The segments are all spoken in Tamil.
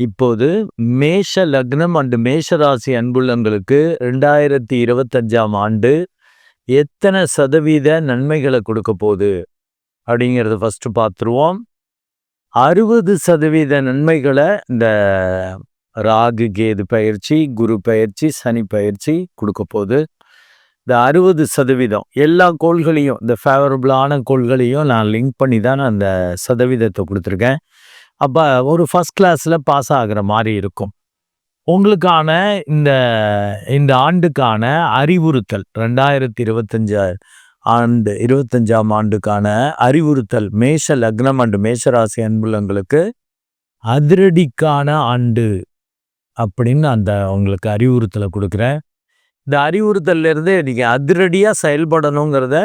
இப்போது மேஷ லக்னம் அண்டு மேஷராசி அன்புள்ளங்களுக்கு ரெண்டாயிரத்தி இருபத்தஞ்சாம் ஆண்டு எத்தனை சதவீத நன்மைகளை கொடுக்க போகுது? அப்படிங்கிறத ஃபஸ்ட்டு பார்த்துருவோம். அறுபது சதவீத நன்மைகளை இந்த ராகு கேது பயிற்சி குரு பயிற்சி சனி பயிற்சி கொடுக்க போகுது. இந்த அறுபது சதவீதம் எல்லா கோள்களையும் இந்த ஃபேவரபுளான கோள்களையும் நான் லிங்க் பண்ணி தான் நான் அந்த சதவீதத்தை கொடுத்துருக்கேன். அப்போ ஒரு ஃபஸ்ட் கிளாஸில் பாஸ் ஆகிற மாதிரி இருக்கும். உங்களுக்கான இந்த இந்த ஆண்டுக்கான அறிவுறுத்தல் ரெண்டாயிரத்தி இருபத்தஞ்சு ஆண்டு இருபத்தஞ்சாம் ஆண்டுக்கான அறிவுறுத்தல் மேஷ லக்னம் அண்டு மேஷராசி அன்புலங்களுக்கு அதிரடிக்கான ஆண்டு அப்படின்னு அந்த உங்களுக்கு அறிவுறுத்தலை கொடுக்குறேன். இந்த அறிவுறுத்தல்லேருந்து நீங்கள் அதிரடியாக செயல்படணுங்கிறத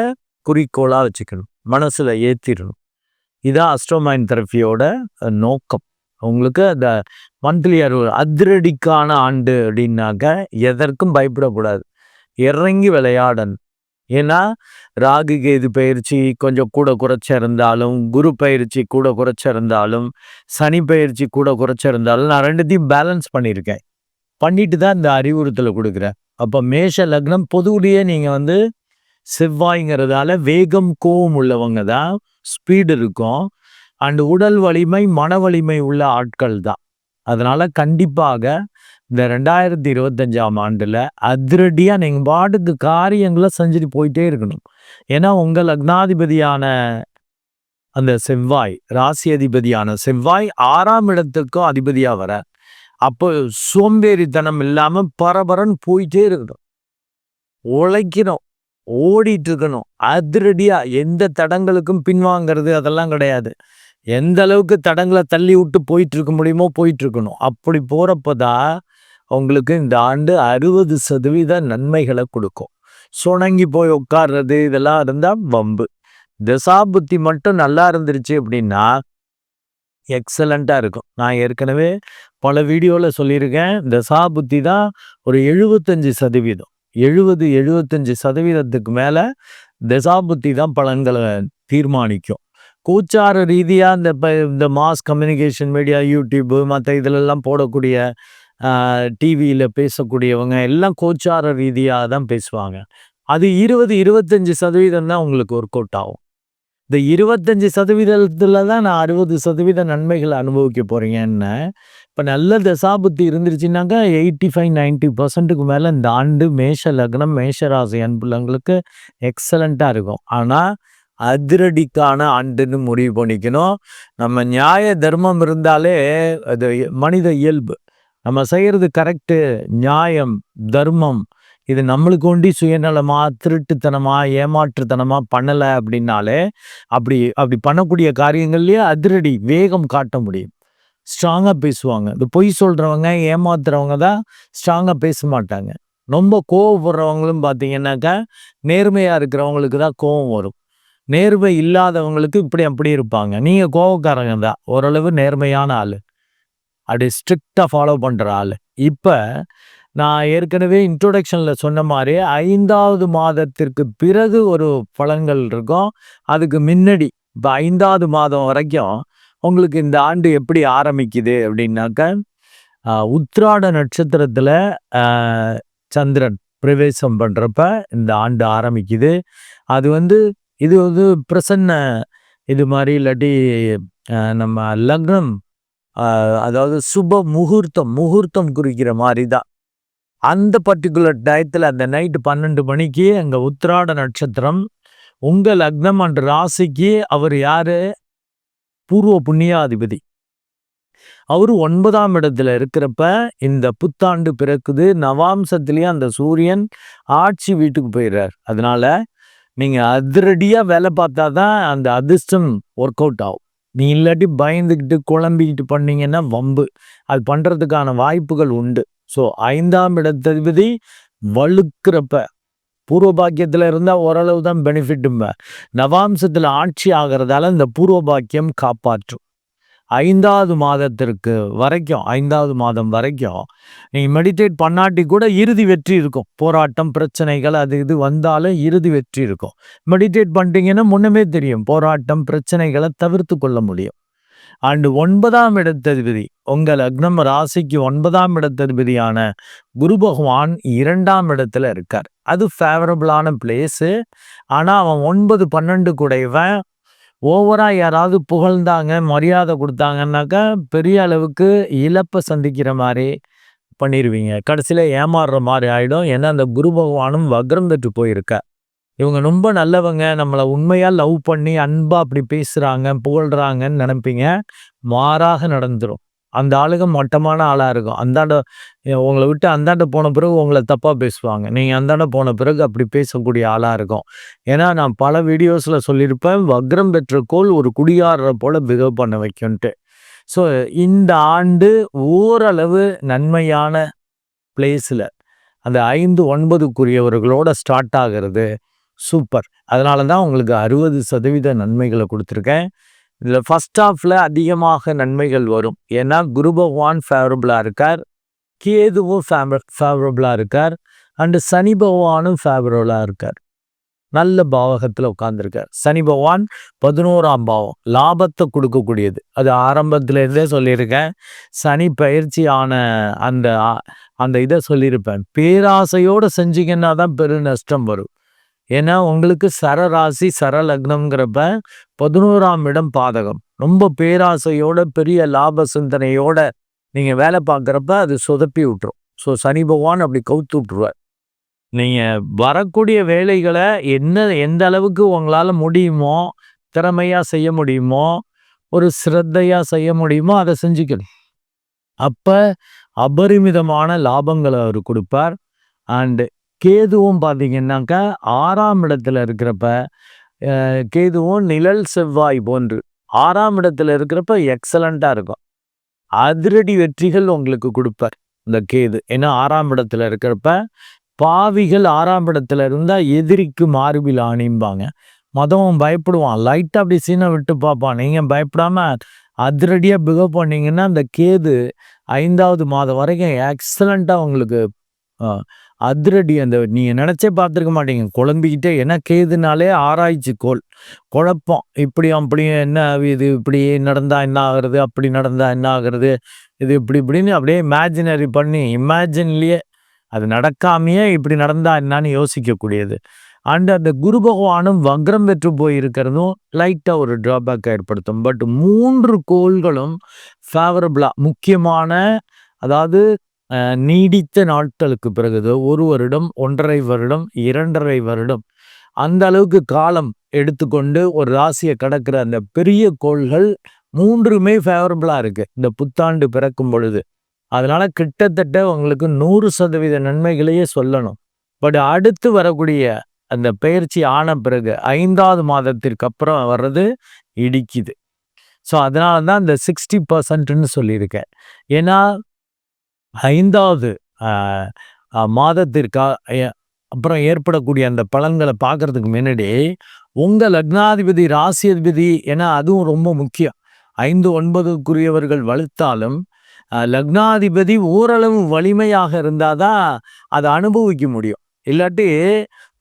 குறிக்கோளாக வச்சுக்கணும். மனசில் ஏற்றிடணும் இதான் அஸ்ட்ரோமைன் தெரப்பியோட நோக்கம். உங்களுக்கு அந்த மந்த்லி அறுபது அதிரடிக்கான ஆண்டு அப்படின்னாக்க எதற்கும் பயப்படக்கூடாது. இறங்கி விளையாடணும். ஏன்னா ராகு கேது பயிற்சி கொஞ்சம் கூட குறைச்சிருந்தாலும் குரு பயிற்சி கூட குறைச்சிருந்தாலும் சனி பயிற்சி கூட குறைச்சிருந்தாலும் நான் ரெண்டுத்தையும் பேலன்ஸ் பண்ணியிருக்கேன். பண்ணிட்டு தான் இந்த அறிவுறுத்தலை கொடுக்குறேன். அப்போ மேஷ லக்னம் பொதுவுலேயே நீங்கள் வந்து செவ்வாய்ங்கிறதால வேகம் கோவம் உள்ளவங்க தான் ஸ்பீடு இருக்கும். அண்ட் உடல் வலிமை மன வலிமை உள்ள ஆட்கள் தான். அதனால கண்டிப்பாக இந்த ரெண்டாயிரத்தி இருபத்தஞ்சாம் ஆண்டில் அதிரடியாக நீங்கள் பாட்டுக்கு காரியங்களை செஞ்சுட்டு போயிட்டே இருக்கணும். ஏன்னா உங்கள் லக்னாதிபதியான அந்த செவ்வாய் ராசி அதிபதியான செவ்வாய் ஆறாம் இடத்துக்கும் அதிபதியாக வர அப்போ சோம்பேறித்தனம் இல்லாமல் பரபரன்னு போயிட்டே இருக்கணும். உழைக்கணும். ஓடிட்டு இருக்கணும் அதிரடியாக எந்த தடங்களுக்கும் பின்வாங்கிறது அதெல்லாம் கிடையாது. எந்த அளவுக்கு தடங்களை தள்ளி விட்டு போயிட்டு இருக்க முடியுமோ போயிட்டு இருக்கணும் அப்படி போறப்பதான் உங்களுக்கு இந்த ஆண்டு அறுபது சதவீத நன்மைகளை கொடுக்கும். சுணங்கி போய் உட்கார்றது இதெல்லாம் இருந்தால் வம்பு. திசாபுத்தி மட்டும் நல்லா இருந்துருச்சு அப்படின்னா எக்ஸலண்ட்டாக இருக்கும். நான் ஏற்கனவே பல வீடியோவில் சொல்லியிருக்கேன். தசாபுத்தி தான் ஒரு எழுபத்தஞ்சு சதவீதம். எழுபது எழுபத்தஞ்சு சதவீதத்துக்கு மேலே தசாபுத்தி தான் பலன்களை தீர்மானிக்கும். கூச்சார ரீதியாக இந்த இப்போ இந்த மாஸ் கம்யூனிகேஷன் மீடியா யூடியூப்பு மற்ற இதிலெல்லாம் போடக்கூடிய டிவியில் பேசக்கூடியவங்க எல்லாம் கோச்சார ரீதியாக தான் பேசுவாங்க. அது இருபது இருபத்தஞ்சி சதவீதம் தான் உங்களுக்கு ஒர்க் அவுட் ஆகும். இந்த இருபத்தஞ்சி சதவீதத்தில் தான் நான் அறுபது சதவீத நன்மைகளை அனுபவிக்க போகிறீங்கன்னு இப்போ நல்ல தசாபுத்தி இருந்துருச்சுனாக்கா எயிட்டி ஃபைவ் நைன்ட்டி பர்சன்ட்டுக்கு மேலே இந்த ஆண்டு மேஷ லக்னம் மேஷராசி அன்புள்ளவங்களுக்கு எக்ஸலண்ட்டாக இருக்கும். ஆனால் அதிரடிக்கான ஆண்டுன்னு முடிவு பண்ணிக்கணும். நம்ம நியாய தர்மம் இருந்தாலே அது மனித இயல்பு. நம்ம செய்கிறது கரெக்டு நியாயம் தர்மம் இது நம்மளுக்கு ஒண்டி சுயநலமா திருட்டுத்தனமா ஏமாற்றுத்தனமா பண்ணலை அப்படின்னாலே அப்படி அப்படி பண்ணக்கூடிய காரியங்கள்லயே அதிரடி வேகம் காட்ட முடியும். ஸ்ட்ராங்காக பேசுவாங்க. இந்த பொய் சொல்கிறவங்க ஏமாத்துறவங்க தான் ஸ்ட்ராங்காக பேச மாட்டாங்க. ரொம்ப கோவப்படுறவங்களும் பார்த்தீங்கன்னாக்கா நேர்மையாக இருக்கிறவங்களுக்கு தான் கோவம் வரும். நேர்மை இல்லாதவங்களுக்கு இப்படி அப்படி இருப்பாங்க. நீங்கள் கோவக்காரங்க தான். ஓரளவு நேர்மையான ஆள். அப்படி ஸ்ட்ரிக்டாக ஃபாலோ பண்ணுற ஆள். இப்போ நான் ஏற்கனவே இன்ட்ரோடக்ஷனில் சொன்ன மாதிரி ஐந்தாவது மாதத்திற்கு பிறகு ஒரு பலன்கள் இருக்கும். அதுக்கு முன்னாடி இப்போ ஐந்தாவது மாதம் வரைக்கும் உங்களுக்கு இந்த ஆண்டு எப்படி ஆரம்பிக்குது அப்படின்னாக்க உத்ராட நட்சத்திரத்தில் சந்திரன் பிரவேசம் பண்ணுறப்ப இந்த ஆண்டு ஆரம்பிக்குது. அது வந்து இது வந்து பிரசன்ன இது மாதிரி இல்லாட்டி நம்ம லக்னம் அதாவது சுப முகூர்த்தம் முகூர்த்தம் குறிக்கிற மாதிரி தான். அந்த பர்டிகுலர் டயத்தில் அந்த நைட்டு பன்னெண்டு மணிக்கு அங்கே உத்திராட நட்சத்திரம் உங்கள் லக்னம் அண்ட் ராசிக்கு அவர் யார்? பூர்வ புண்ணியாதிபதி. அவர் ஒன்பதாம் இடத்துல இருக்கிறப்ப இந்த புத்தாண்டு பிறக்குது. நவாம்சத்திலேயே அந்த சூரியன் ஆட்சி வீட்டுக்கு போயிடுறார் அதனால் நீங்கள் அதிரடியாக வேலை பார்த்தா தான் அந்த அதிர்ஷ்டம் ஒர்க் அவுட் ஆகும். நீ இல்லாட்டி பயந்துக்கிட்டு குழம்பிக்கிட்டு பண்ணீங்கன்னா வம்பு. அது பண்ணுறதுக்கான வாய்ப்புகள் உண்டு. ஸோ ஐந்தாம் இடத்ததிபதி வலுக்கிறப்ப பூர்வ பாக்கியத்தில் இருந்தால் ஓரளவு தான் பெனிஃபிட்டும்ப நவாம்சத்தில் ஆட்சி ஆகிறதால இந்த பூர்வ பாக்கியம் காப்பாற்றும். ஐந்தாவது மாதத்திற்கு வரைக்கும் ஐந்தாவது மாதம் வரைக்கும் நீங்கள் மெடிடேட் பண்ணாட்டி கூட இறுதி வெற்றி இருக்கும். போராட்டம் பிரச்சனைகள் அது இது வந்தாலும் இறுதி வெற்றி இருக்கும். மெடிடேட் பண்ணிட்டீங்கன்னா முன்னமே தெரியும். போராட்டம் பிரச்சனைகளை தவிர்த்து கொள்ள முடியும். அண்டு ஒன்பதாம் இடத்ததிபதி உங்கள் லக்னம் ராசிக்கு ஒன்பதாம் இடத்ததிபதியான குரு பகவான் இரண்டாம் இடத்துல இருக்கார். அது ஃபேவரபிளான பிளேஸு ஆனால் அவன் ஒன்பது பன்னெண்டு குடைவன் ஓவராக யாராவது புகழ்ந்தாங்க மரியாதை கொடுத்தாங்கன்னாக்கா பெரிய அளவுக்கு இழப்பை சந்திக்கிற மாதிரி பண்ணிடுவீங்க கடைசியில் ஏமாறுற மாதிரி ஆகிடும் ஏன்னா அந்த குரு பகவானும் வக்ரம் தட்டு போயிருக்க இவங்க ரொம்ப நல்லவங்க. நம்மளை உண்மையாக லவ் பண்ணி அன்பாக அப்படி பேசுகிறாங்க புகழ்கிறாங்கன்னு நினைப்பீங்க. மாறாக நடந்துடும் அந்த ஆளுங்க மட்டமான ஆளாக இருக்கும். அந்தாண்ட உங்களை விட்டு அந்தாண்ட போன பிறகு உங்களை தப்பாக பேசுவாங்க. நீங்கள் அந்தாண்ட போன பிறகு அப்படி பேசக்கூடிய ஆளாக இருக்கும். ஏன்னா நான் பல வீடியோஸில் சொல்லியிருப்பேன் வக்ரம் பெற்ற கோல் ஒரு குடியாரரை போல் பிகவ் பண்ண வைக்கும்ன்ட்டு ஸோ இந்த ஆண்டு ஓரளவு நன்மையான பிளேஸில் அந்த ஐந்து ஒன்பதுக்குரியவர்களோட ஸ்டார்ட் ஆகிறது சூப்பர். அதனால தான் உங்களுக்கு அறுபது சதவீத நன்மைகளை கொடுத்துருக்கேன். இதில் ஃபஸ்ட் ஆஃபில் அதிகமாக நன்மைகள் வரும். ஏன்னா குரு பகவான் ஃபேவரபுளாக இருக்கார். கேதுவும் ஃபேவ ஃபேவரபுளாக இருக்கார். அண்டு சனி பகவானும் ஃபேவரபுளாக இருக்கார். நல்ல பாவகத்தில் உட்காந்துருக்கார் சனி பகவான் பதினோராம் பாவம் லாபத்தை கொடுக்கக்கூடியது. அது ஆரம்பத்திலேருந்தே சொல்லியிருக்கேன். சனி பயிற்சி ஆன அந்த அந்த இதை சொல்லியிருப்பேன். பேராசையோடு செஞ்சிங்கன்னா தான் பெரு நஷ்டம் வரும். ஏன்னா உங்களுக்கு சரராசி சரலக்னம்ங்கிறப்ப பதினோராம் இடம் பாதகம். ரொம்ப பேராசையோட பெரிய லாப சிந்தனையோட நீங்கள் வேலை பார்க்குறப்ப அது சொதப்பி விட்டுரும். ஸோ சனி பகவான் அப்படி கவுத்து விட்டுருவார். நீங்கள் வரக்கூடிய வேலைகளை என்ன எந்த அளவுக்கு உங்களால் முடியுமோ திறமையாக செய்ய முடியுமோ ஒரு சிரத்தையாக செய்ய முடியுமோ அதை செஞ்சுக்கணும். அப்போ அபரிமிதமான லாபங்களை அவர் கொடுப்பார். அண்டு கேதுவும் பார்த்தீங்கன்னாக்கா ஆறாம் இடத்துல இருக்கிறப்ப கேதுவும் நிழல் செவ்வாய் போன்று ஆறாம் இடத்துல இருக்கிறப்ப எக்ஸலண்ட்டாக இருக்கும். அதிரடி வெற்றிகள் உங்களுக்கு கொடுப்பார் இந்த கேது. ஏன்னா ஆறாம் இடத்துல இருக்கிறப்ப பாவிகள் ஆறாம் இடத்துல இருந்தால் எதிரிக்கு மார்பில் அணிம்பாங்க மதமும் பயப்படுவான். லைட்டாக அப்படி சீனை விட்டு பார்ப்பான். நீங்கள் பயப்படாமல் அதிரடியாக பிகவ் பண்ணிங்கன்னா அந்த கேது ஐந்தாவது மாதம் வரைக்கும் எக்ஸலண்ட்டாக உங்களுக்கு அதிரடி அந்த நீங்கள் நினச்சே பார்த்துருக்க மாட்டீங்க. குழம்பிக்கிட்டே என்ன கேதுனாலே ஆராய்ச்சி கோல். குழப்பம். இப்படியும் அப்படியும் என்ன இது இப்படி நடந்தால் என்ன ஆகுறது? அப்படி நடந்தால் என்ன ஆகுறது? இது இப்படி இப்படின்னு அப்படியே இமேஜினரி பண்ணி இமேஜின்லேயே அது நடக்காமையே இப்படி நடந்தால் என்னன்னு யோசிக்கக்கூடியது. அண்ட் அந்த குரு பகவானும் வக்ரம் பெற்று போயிருக்கிறதும் லைட்டாக ஒரு ட்ராபேக்கை ஏற்படுத்தும். பட் மூன்று கோள்களும் ஃபேவரபிளாக முக்கியமான அதாவது நீடித்த நாட்களுக்கு பிறகு ஒரு வருடம் ஒன்றரை வருடம் இரண்டரை வருடம். அந்த அளவுக்கு காலம் எடுத்துக்கொண்டு ஒரு ராசியை கடக்கிற அந்த பெரிய கோள்கள் மூன்றுமே ஃபேவரபுளாக இருக்குது இந்த புத்தாண்டு பிறக்கும் பொழுது. அதனால் கிட்டத்தட்ட உங்களுக்கு நூறு சதவீத நன்மைகளையே சொல்லணும். பட் அடுத்து வரக்கூடிய அந்த பயிற்சி ஆன பிறகு ஐந்தாவது மாதத்திற்கு அப்புறம் வர்றது இடிக்குது. ஸோ அதனால தான் இந்த சிக்ஸ்டி பர்சன்ட்னு சொல்லியிருக்கேன். ஏன்னா ஐந்தாவது மாதத்திற்கா அப்புறம் ஏற்படக்கூடிய அந்த பலன்களை பார்க்கறதுக்கு முன்னாடி உங்கள் லக்னாதிபதி ராசி அதிபதி ஏன்னா அதுவும் ரொம்ப முக்கியம். ஐந்து ஒன்பதுக்குரியவர்கள் வலுத்தாலும் லக்னாதிபதி ஓரளவு வலிமையாக இருந்தால் தான் அதை அனுபவிக்க முடியும். இல்லாட்டி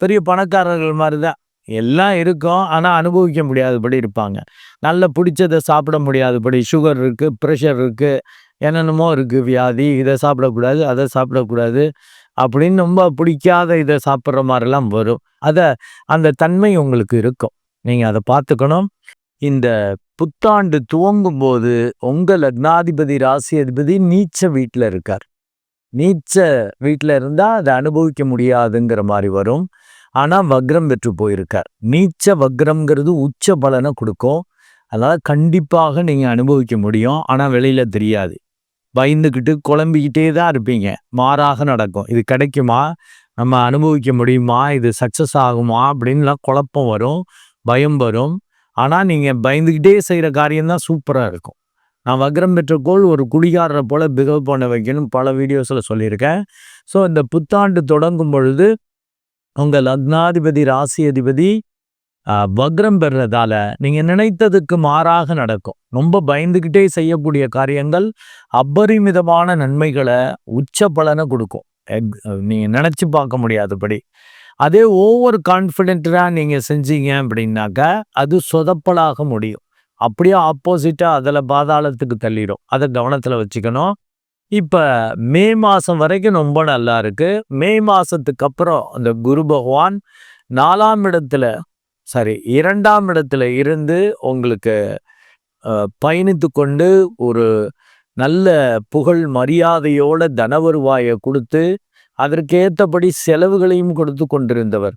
பெரிய பணக்காரர்கள் மாதிரி தான் எல்லாம் இருக்கும் ஆனால் அனுபவிக்க முடியாதபடி இருப்பாங்க. நல்ல பிடிச்சதை சாப்பிட முடியாதபடி சுகர் இருக்குது ப்ரெஷர் இருக்குது என்னென்னமோ இருக்குது வியாதி இதை சாப்பிடக்கூடாது அதை சாப்பிடக்கூடாது அப்படின்னு ரொம்ப பிடிக்காத இதை சாப்பிட்ற மாதிரிலாம் வரும். அதை அந்த தன்மை உங்களுக்கு இருக்கும். நீங்கள் அதை பார்த்துக்கணும். இந்த புத்தாண்டு துவங்கும் போது உங்கள் லக்னாதிபதி ராசி அதிபதி நீச்ச வீட்டில் இருக்கார். நீச்ச வீட்டில் இருந்தால் அதை அனுபவிக்க முடியாதுங்கிற மாதிரி வரும். ஆனால் வக்ரம் பெற்று போயிருக்கார். நீச்ச வக்ரம்ங்கிறது உச்ச பலனை கொடுக்கும். அதனால் கண்டிப்பாக நீங்கள் அனுபவிக்க முடியும். ஆனால் வெளியில் தெரியாது. பயந்துக்கிட்டு குழம்பிக்கிட்டே தான் இருப்பீங்க. மாறாக நடக்கும். இது கிடைக்குமா? நம்ம அனுபவிக்க முடியுமா? இது சக்ஸஸ் ஆகுமா? அப்படின்லாம் குழப்பம் வரும். பயம் வரும். ஆனால் நீங்கள் பயந்துக்கிட்டே செய்கிற காரியம்தான் சூப்பராக இருக்கும். நான் வக்ரம் பெற்ற கோள் ஒரு குடிகாரரை போல் பிகவ் பண்ண வைக்கணும் பல வீடியோஸில் சொல்லியிருக்கேன். ஸோ இந்த புத்தாண்டு தொடங்கும் பொழுது உங்கள் லக்னாதிபதி ராசி அதிபதி வக்ரம் பெறதால நீங்கள் நினைத்ததுக்கு மாறாக நடக்கும். ரொம்ப பயந்துக்கிட்டே செய்யக்கூடிய காரியங்கள் அபரிமிதமான நன்மைகளை உச்ச பலனை கொடுக்கும். நீங்கள் நினச்சி பார்க்க முடியாதபடி. அதே ஓவர் கான்ஃபிடென்ட்டாக நீங்கள் செஞ்சீங்க அப்படின்னாக்கா அது சொதப்பலாக முடியும். அப்படியே ஆப்போசிட்டாக அதில் பாதாளத்துக்கு தள்ளிடும் அதை கவனத்தில் வச்சுக்கணும். இப்போ மே மாதம் வரைக்கும் ரொம்ப நல்லா இருக்குது மே மாதத்துக்கு அப்புறம் அந்த குரு பகவான் நாலாம் இடத்துல சாரி இரண்டாம் இடத்துல இருந்து உங்களுக்கு பயணித்து கொண்டு ஒரு நல்ல புகழ் மரியாதையோட தன வருவாயை கொடுத்து அதற்கேற்றபடி செலவுகளையும் கொடுத்து கொண்டிருந்தவர்.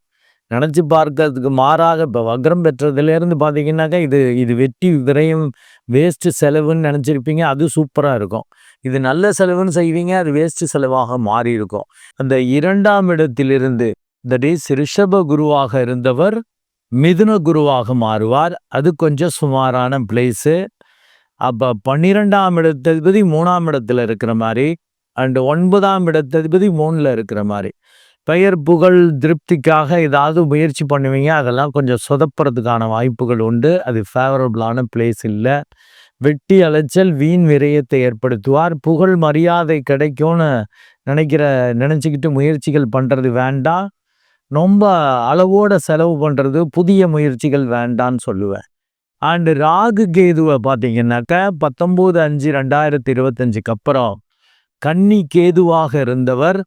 நினச்சி பார்க்கறதுக்கு மாறாக இப்போ வக்ரம் பெற்றதுலேருந்து பார்த்தீங்கன்னாக்கா இது இது வெட்டி விரையும் வேஸ்ட்டு செலவுன்னு நினச்சிருப்பீங்க அது சூப்பராக இருக்கும். இது நல்ல செலவுன்னு செய்வீங்க அது வேஸ்ட்டு செலவாக மாறி இருக்கும். அந்த இரண்டாம் இடத்திலிருந்து தட் இஸ் ரிஷப குருவாக இருந்தவர் மிதுன குருவாக மாறுவார். அது கொஞ்சம் சுமாரான பிளேஸு அப்போ பன்னிரெண்டாம் இடத்ததிபதி மூணாம் இடத்துல இருக்கிற மாதிரி அண்டு ஒன்பதாம் இடத்ததிபதி மூணில் இருக்கிற மாதிரி. பெயர் புகழ் திருப்திக்காக ஏதாவது முயற்சி பண்ணுவீங்க. அதெல்லாம் கொஞ்சம் சொதப்புறதுக்கான வாய்ப்புகள் உண்டு. அது ஃபேவரபுளான பிளேஸ் இல்லை. வெட்டி அலைச்சல் வீண் விரயத்தை ஏற்படுத்துவார். புகழ் மரியாதை கிடைக்கும்னு நினைக்கிற நினச்சிக்கிட்டு முயற்சிகள் பண்ணுறது வேண்டாம். ரொம்ப அளவோட செலவு பண்ணுறது புதிய முயற்சிகள் வேண்டான்னு சொல்லுவேன். அண்டு ராகு கேதுவை பார்த்தீங்கன்னாக்கா பத்தொம்போது அஞ்சு ரெண்டாயிரத்தி இருபத்தஞ்சுக்கு அப்புறம் கன்னி கேதுவாக இருந்தவர்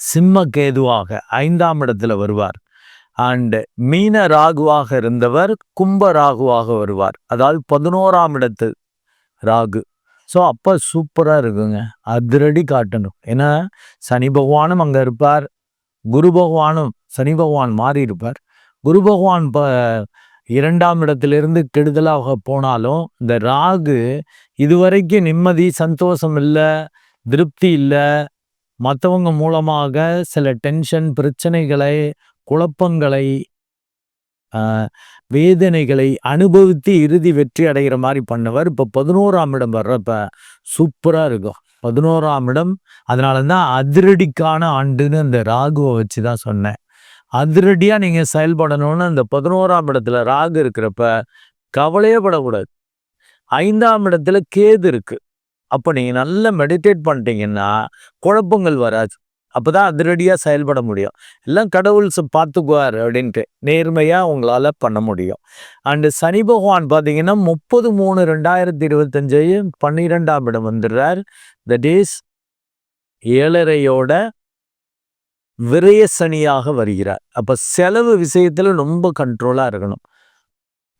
சிம்ம கேதுவாக ஐந்தாம் இடத்துல வருவார். அண்டு மீன ராகுவாக இருந்தவர் கும்ப ராகுவாக வருவார். அதாவது பதினோராம் இடத்து ராகு. ஸோ அப்போ சூப்பராக இருக்குங்க. அதிரடி காட்டணும். ஏன்னா சனி பகவானும் அங்கே இருப்பார். குரு பகவானும் சனி பகவான் மாறி இருப்பார் குரு பகவான் இப்போ இரண்டாம் இடத்திலிருந்து கெடுதலாக போனாலும் இந்த ராகு இதுவரைக்கும் நிம்மதி சந்தோஷம் இல்லை திருப்தி இல்லை. மற்றவங்க மூலமாக சில டென்ஷன் பிரச்சனைகளை குழப்பங்களை வேதனைகளை அனுபவித்து இறுதி வெற்றி அடைகிற மாதிரி பண்ணவர். இப்போ பதினோராம் இடம் வர்றப்ப சூப்பராக இருக்கும். பதினோராம் இடம். அதனால தான் அதிரடிக்கான ஆண்டுன்னு அந்த ராகுவை வச்சு தான் சொன்னேன். அதிரடியாக நீங்கள் செயல்படணும்னு அந்த பதினோராம் இடத்துல ராகு இருக்கிறப்ப கவலையே படக்கூடாது. ஐந்தாம் இடத்துல கேது இருக்குது அப்போ நீங்கள் நல்லா மெடிடேட் பண்ணிட்டீங்கன்னா குழப்பங்கள் வராது. அப்போ தான் அதிரடியாக செயல்பட முடியும். எல்லாம் கடவுள் பார்த்துக்குவார் அப்படின்ட்டு நேர்மையாக உங்களால் பண்ண முடியும். அண்டு சனி பகவான் பார்த்தீங்கன்னா முப்பது மூணு ரெண்டாயிரத்தி இருபத்தஞ்சு பன்னிரெண்டாம் இடம் வந்துடுறார். தட் இஸ் ஏழரையோட விரய சனியாக வருகிறார். அப்போ செலவு விஷயத்தில் ரொம்ப கண்ட்ரோலாக இருக்கணும்.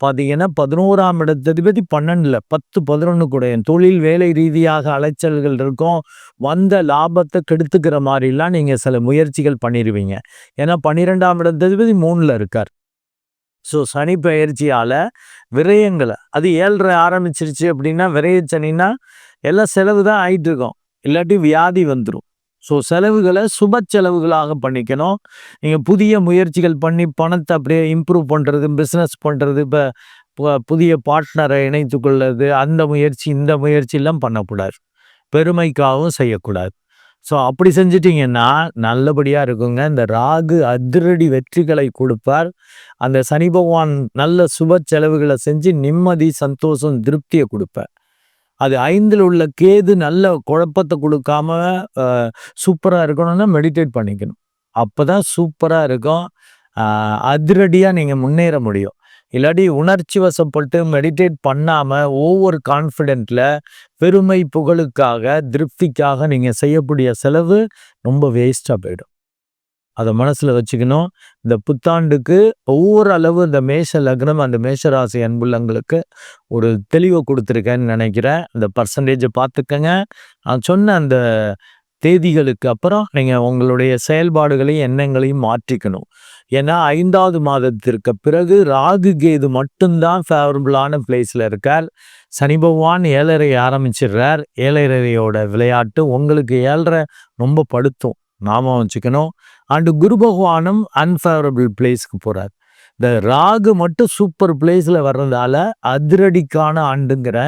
பார்த்தீங்கன்னா பதினோராம் இடத்ததிபதி பன்னெண்டில் பத்து பதினொன்று கூட என் தொழில் வேலை ரீதியாக அலைச்சல்கள் இருக்கும். வந்த லாபத்தை கெடுத்துக்கிற மாதிரிலாம் நீங்கள் சில முயற்சிகள் பண்ணிடுவீங்க ஏன்னா பன்னிரெண்டாம் இடத்ததிபதி மூணில் இருக்கார். ஸோ சனி பயிற்சியால் விரயங்களை அது ஏழ்ரை ஆரம்பிச்சிருச்சு அப்படின்னா விரயச்சனின்னா எல்லாம் செலவு தான் ஆயிட்டு இருக்கும் இல்லாட்டி வியாதி வந்துடும் ஸோ செலவுகளை சுப செலவுகளாக பண்ணிக்கணும். நீங்கள் புதிய முயற்சிகள் பண்ணி பணத்தை அப்படியே இம்ப்ரூவ் பண்ணுறது பிஸ்னஸ் பண்ணுறது இப்போ புதிய பார்ட்னரை இணைத்து கொள்வது அந்த முயற்சி இந்த முயற்சியெல்லாம் பண்ணக்கூடாது. பெருமைக்காகவும் செய்யக்கூடாது. ஸோ அப்படி செஞ்சிட்டிங்கன்னா நல்லபடியாக இருக்குங்க. இந்த ராகு அதிரடி வெற்றிகளை கொடுப்பார். அந்த சனி பகவான் நல்ல சுப செலவுகளை செஞ்சு நிம்மதி சந்தோஷம் திருப்தியை கொடுப்பார். அது ஐந்தில் உள்ள கேது நல்ல குழப்பத்தை கொடுக்காம சூப்பராக இருக்கணும்னா மெடிடேட் பண்ணிக்கணும். அப்போ தான் சூப்பராக இருக்கும் அதிரடியாக நீங்கள் முன்னேற முடியும். இல்லாட்டி உணர்ச்சி வசப்பட்டு மெடிடேட் பண்ணாமல் ஒவ்வொரு கான்ஃபிடென்ட்டில் பெருமை புகழுக்காக திருப்திக்காக நீங்கள் செய்யக்கூடிய செலவு ரொம்ப வேஸ்ட்டாக போயிடும். அதை மனசில் வச்சுக்கணும். இந்த புத்தாண்டுக்கு ஒவ்வொரு அளவு இந்த மேஷ லக்னம் அந்த மேஷராசி அன்புள்ளங்களுக்கு ஒரு தெளிவை கொடுத்துருக்கேன்னு நினைக்கிறேன். அந்த பர்சன்டேஜை பார்த்துக்கங்க. நான் சொன்ன அந்த தேதிகளுக்கு அப்புறம் நீங்கள் உங்களுடைய செயல்பாடுகளையும் எண்ணங்களையும் மாற்றிக்கணும். ஏன்னா ஐந்தாவது மாதத்திற்கு பிறகு ராகு கேது மட்டும்தான் ஃபேவரபுளான பிளேஸில் இருக்கார். சனி பகவான் ஏழரை ஆரம்பிச்சிடுறார். ஏழரையோட விளையாட்டு உங்களுக்கு ஏழரை ரொம்ப படுத்தும். நாம வச்சுக்கணும். அண்டு குரு பகவானும் அன்ஃபேவரபிள் பிளேஸ்க்கு போகிறார் இந்த ராகு மட்டும் சூப்பர் பிளேஸில் வர்றதால அதிரடிக்கான ஆண்டுங்கிற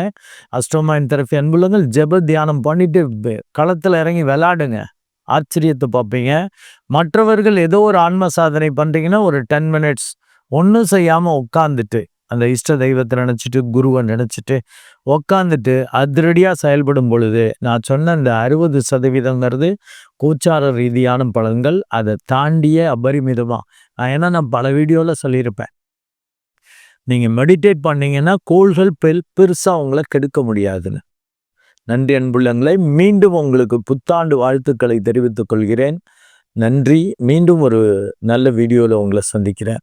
அஸ்டோமைன் தெரப்பி அன்புள்ளங்கள் ஜெப தியானம் பண்ணிட்டு களத்தில் இறங்கி விளாடுங்க ஆச்சரியத்தை பார்ப்பீங்க. மற்றவர்கள் ஏதோ ஒரு ஆன்ம சாதனை பண்ணுறீங்கன்னா ஒரு டென் மினிட்ஸ் ஒன்றும் செய்யாமல் உட்காந்துட்டு அந்த இஷ்ட தெய்வத்தை நினச்சிட்டு குருவை நினச்சிட்டு உக்காந்துட்டு அதிரடியாக செயல்படும் பொழுது நான் சொன்ன இந்த அறுபது சதவீதங்கிறது கூச்சார ரீதியான பலன்கள். அதை தாண்டிய அபரிமிதமாக நான் ஏன்னா நான் பல வீடியோவில் சொல்லியிருப்பேன். நீங்கள் மெடிடேட் பண்ணீங்கன்னா கோள்கள் பெல் பெருசாக உங்களை கெடுக்க முடியாதுன்னு. நன்றி அன்புள்ளங்களை. மீண்டும் உங்களுக்கு புத்தாண்டு வாழ்த்துக்களை தெரிவித்துக் கொள்கிறேன். நன்றி. மீண்டும் ஒரு நல்ல வீடியோவில் உங்களை சந்திக்கிறேன்.